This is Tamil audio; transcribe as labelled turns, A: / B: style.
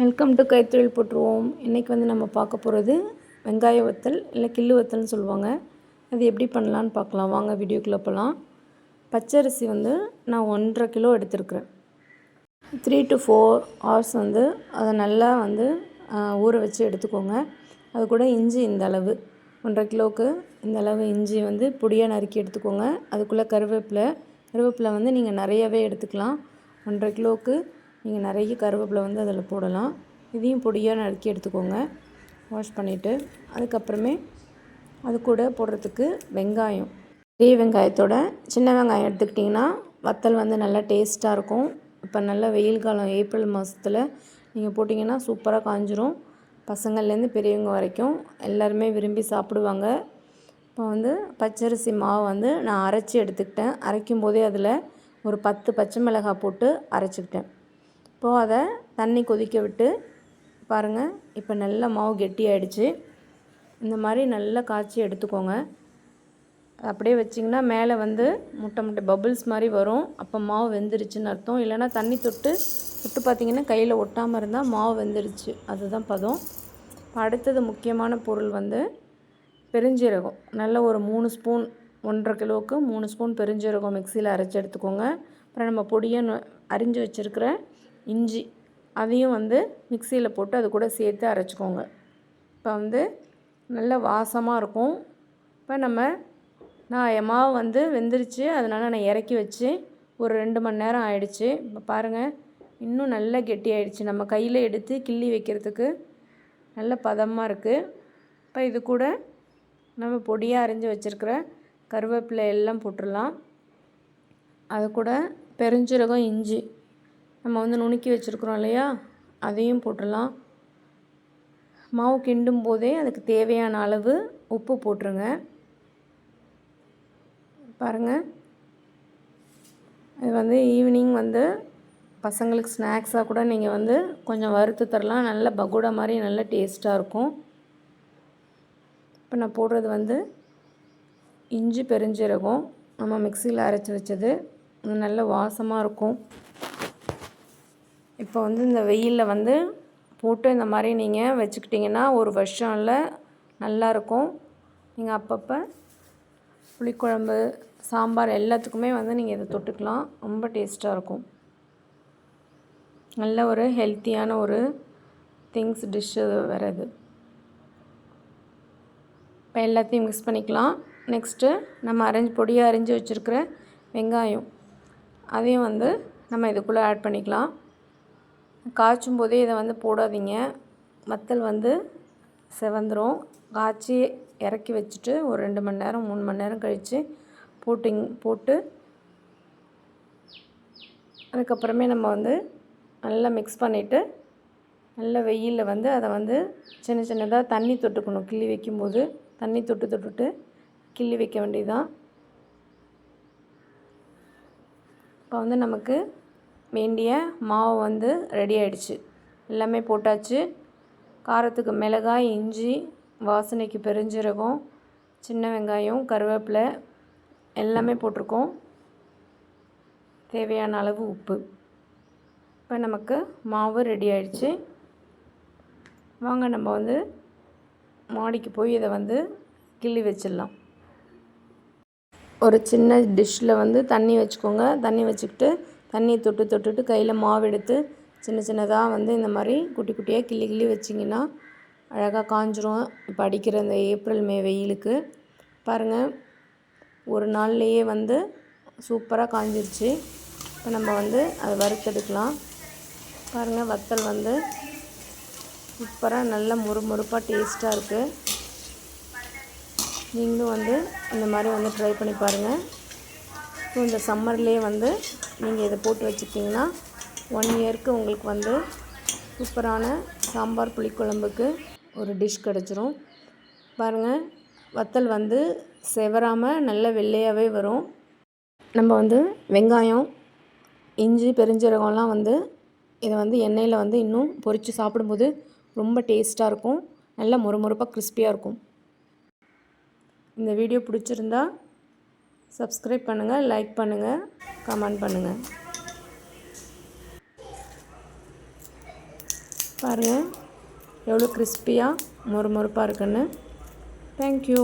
A: வெல்கம் டு கைத்தொழில் போட்டுருவோம் இன்றைக்கி வந்து நம்ம பார்க்க போகிறது வெங்காய வத்தல் இல்லை கிள்ளு வத்தல்னு சொல்லுவாங்க. அது எப்படி பண்ணலான்னு பார்க்கலாம். வாங்க வீடியோக்குள்ளே போகலாம் பச்சரிசி வந்து நான் ஒன்றரை கிலோ எடுத்துருக்குறேன். த்ரீ டு ஃபோர் ஹவர்ஸ் வந்து அதை நல்லா வந்து ஊற வச்சு எடுத்துக்கோங்க. அது கூட இஞ்சி இந்த அளவு. ஒன்றரை கிலோவுக்கு இந்த அளவு இஞ்சி வந்து பொடியாக நறுக்கி எடுத்துக்கோங்க. அதுக்குள்ளே கருவேப்பிலை. கருவேப்பிலை வந்து நீங்கள் நிறையவே எடுத்துக்கலாம். ஒன்றரை கிலோவுக்கு நீங்கள் நிறைய கருவேப்பிலை வந்து அதில் போடலாம். இதையும் பொடியாக நறுக்கி எடுத்துக்கோங்க. வாஷ் பண்ணிவிட்டு அதுக்கப்புறமே அது கூட போடுறதுக்கு வெங்காயம். பெரிய வெங்காயத்தோட சின்ன வெங்காயம் எடுத்துக்கிட்டிங்கன்னா வத்தல் வந்து நல்லா டேஸ்ட்டாக இருக்கும். இப்போ நல்ல வெயில் காலம் ஏப்ரல் மாதத்தில் நீங்கள் போட்டிங்கன்னா சூப்பராக காஞ்சிரும். பசங்கள்லேருந்து பெரியவங்க வரைக்கும் எல்லாருமே விரும்பி சாப்பிடுவாங்க. இப்போ வந்து பச்சரிசி மாவு வந்து நான் அரைச்சி எடுத்துக்கிட்டேன். அரைக்கும் போதே அதில் ஒரு பத்து பச்சை மிளகாய் போட்டு அரைச்சிக்கிட்டேன். இப்போது அதை தண்ணி கொதிக்க விட்டு பாருங்கள் இப்போ நல்லா மாவு கெட்டியாயிடுச்சு. இந்த மாதிரி நல்லா காய்ச்சி எடுத்துக்கோங்க. அப்படியே வச்சிங்கன்னா மேலே வந்து முட்டை முட்டை பபுள்ஸ் மாதிரி வரும். அப்போ மாவு வெந்துருச்சுன்னு அர்த்தம். இல்லைன்னா தண்ணி தொட்டு தொட்டு பார்த்தீங்கன்னா கையில் ஒட்டாமல் இருந்தால் மாவு வெந்துருச்சு. அதுதான் பதம். அடுத்தது முக்கியமான பொருள் வந்து பெருஞ்சீரகம். நல்ல ஒரு மூணு ஸ்பூன் ஒன்றரை கிலோவுக்கு மூணு ஸ்பூன் பெருஞ்சீரகம் மிக்சியில் அரைச்சி எடுத்துக்கோங்க. அப்புறம் நம்ம பொடியை அரிஞ்சு வச்சுருக்கிற இஞ்சி அதையும் வந்து மிக்சியில் போட்டு அது கூட சேர்த்து அரைச்சிக்கோங்க. இப்போ வந்து நல்ல வாசமாக இருக்கும். இப்போ நம்ம நான் என் மாவு வந்து வெந்துருச்சு அதனால் நான் இறக்கி வச்சு ஒரு ரெண்டு மணி நேரம் ஆயிடுச்சு. இப்போ பாருங்கள் இன்னும் நல்லா கெட்டி ஆயிடுச்சு. நம்ம கையில் எடுத்து கிள்ளி வைக்கிறதுக்கு நல்ல பதமாக இருக்குது இப்போ இது கூட நம்ம பொடியாக அரிஞ்சு வச்சுருக்கிற கருவேப்பிலை எல்லாம் போட்டுடலாம். அது கூட பெருஞ்சீரகம் இஞ்சி நம்ம வந்து நுணுக்கி வச்சுருக்குறோம் இல்லையா? அதையும் போட்டுடலாம். மாவு கிண்டும் போதே அதுக்கு தேவையான அளவு உப்பு போட்டுருங்க. பாருங்கள் இது வந்து ஈவினிங் வந்து பசங்களுக்கு ஸ்நாக்ஸாக கூட நீங்கள் வந்து கொஞ்சம் வறுத்து தரலாம். நல்ல பகோடா மாதிரி நல்ல டேஸ்ட்டாக இருக்கும். இப்போ நான் போடுறது வந்து இஞ்சி பெருஞ்சீரகம். நம்ம மிக்சியில் அரைச்சி வச்சது. நல்ல வாசமாக இருக்கும். இப்போ வந்து இந்த வெயிலில் வந்து போட்டு இந்த மாதிரி நீங்கள் வச்சுக்கிட்டிங்கன்னா ஒரு வருஷம் இல்லை நல்லாயிருக்கும். நீங்கள் அப்பப்போ புளிக்குழம்பு சாம்பார் எல்லாத்துக்குமே வந்து நீங்கள் இதை தொட்டுக்கலாம். ரொம்ப டேஸ்ட்டாக இருக்கும். நல்ல ஒரு ஹெல்த்தியான ஒரு திங்ஸ் டிஷ்ஷு வேறு இது. இப்போ எல்லாத்தையும் மிக்ஸ் பண்ணிக்கலாம். நெக்ஸ்ட்டு நம்ம அரைஞ்சி பொடியாக அரைஞ்சி வச்சுருக்கிற வெங்காயம். அதையும் வந்து நம்ம இதுக்குள்ளே ஆட் பண்ணிக்கலாம். காய்ச்சும் போதே இதை வந்து போடாதீங்க. வத்தல் வந்து செவந்துரும். காய்ச்சி இறக்கி வச்சுட்டு ஒரு ரெண்டு மணி நேரம் மூணு மணி நேரம் கழித்து போட்டிங் போட்டு அதுக்கப்புறமே நம்ம வந்து நல்லா மிக்ஸ் பண்ணிவிட்டு நல்ல வெயிலில் வந்து அதை வந்து சின்ன சின்னதாக தண்ணி தொட்டுக்கணும். கிள்ளி வைக்கும்போது தண்ணி தொட்டு தொட்டுட்டு கிள்ளி வைக்க வேண்டியதுதான். இப்போ வந்து நமக்கு வேண்டிய மாவு வந்து ரெடி ஆயிடுச்சு. எல்லாமே போட்டாச்சு. காரத்துக்கு மிளகாய் இஞ்சி வாசனைக்கு பெருஞ்சீரகம் சின்ன வெங்காயம் கருவேப்பிலை எல்லாமே போட்டிருக்கோம். தேவையான அளவு உப்பு. இப்போ நமக்கு மாவு ரெடி ஆயிடுச்சு. வாங்க நம்ம வந்து மாடிக்கு போய் இதை வந்து கிள்ளி வச்சிடலாம். ஒரு சின்ன டிஷ்ஷில் வந்து தண்ணி வச்சுக்கோங்க. தண்ணி வச்சுக்கிட்டு தண்ணி தொட்டு தொட்டுட்டு கையில் மாவு எடுத்து சின்ன சின்னதாக வந்து இந்த மாதிரி குட்டி குட்டியாக கிள்ளி கிள்ளி வச்சிங்கன்னா அழகாக காஞ்சிரும். இப்போ அடிக்கிற இந்த ஏப்ரல் மே வெயிலுக்கு. பாருங்கள் ஒரு நாள்லேயே வந்து சூப்பராக காஞ்சிருச்சு. இப்போ நம்ம வந்து அதை வறுத்தெடுக்கலாம். பாருங்கள் வத்தல் வந்து சூப்பராக நல்ல முறுமுறுப்பாக டேஸ்ட்டாக இருக்குது நீங்களும் வந்து இந்த மாதிரி வந்து ட்ரை பண்ணி பாருங்கள் ஸோ இந்த சம்மர்லேயே வந்து நீங்கள் இதை போட்டு வச்சுக்கிட்டிங்கன்னா ஒன் இயருக்கு உங்களுக்கு வந்து சூப்பரான சாம்பார் புளிக்குழம்புக்கு ஒரு டிஷ் கிடச்சிரும். பாருங்கள் வத்தல் வந்து செவராமல் நல்ல வெள்ளையாகவே வரும். நம்ம வந்து வெங்காயம் இஞ்சி பெருஞ்சீரகம்லாம் வந்து இதை வந்து எண்ணெயில் வந்து இன்னும் பொரித்து சாப்பிடும்போது ரொம்ப டேஸ்ட்டாக இருக்கும். நல்லா மொறுமொறுப்பாக கிறிஸ்பியாக இருக்கும். இந்த வீடியோ பிடிச்சிருந்தா சப்ஸ்கிரைப் பண்ணுங்கள் லைக் பண்ணுங்கள் கமெண்ட் பண்ணுங்கள் பாருங்கள் எவ்வளோ கிறிஸ்பியாக மொறு மொறுப்பாக இருக்குன்னு தேங்க்யூ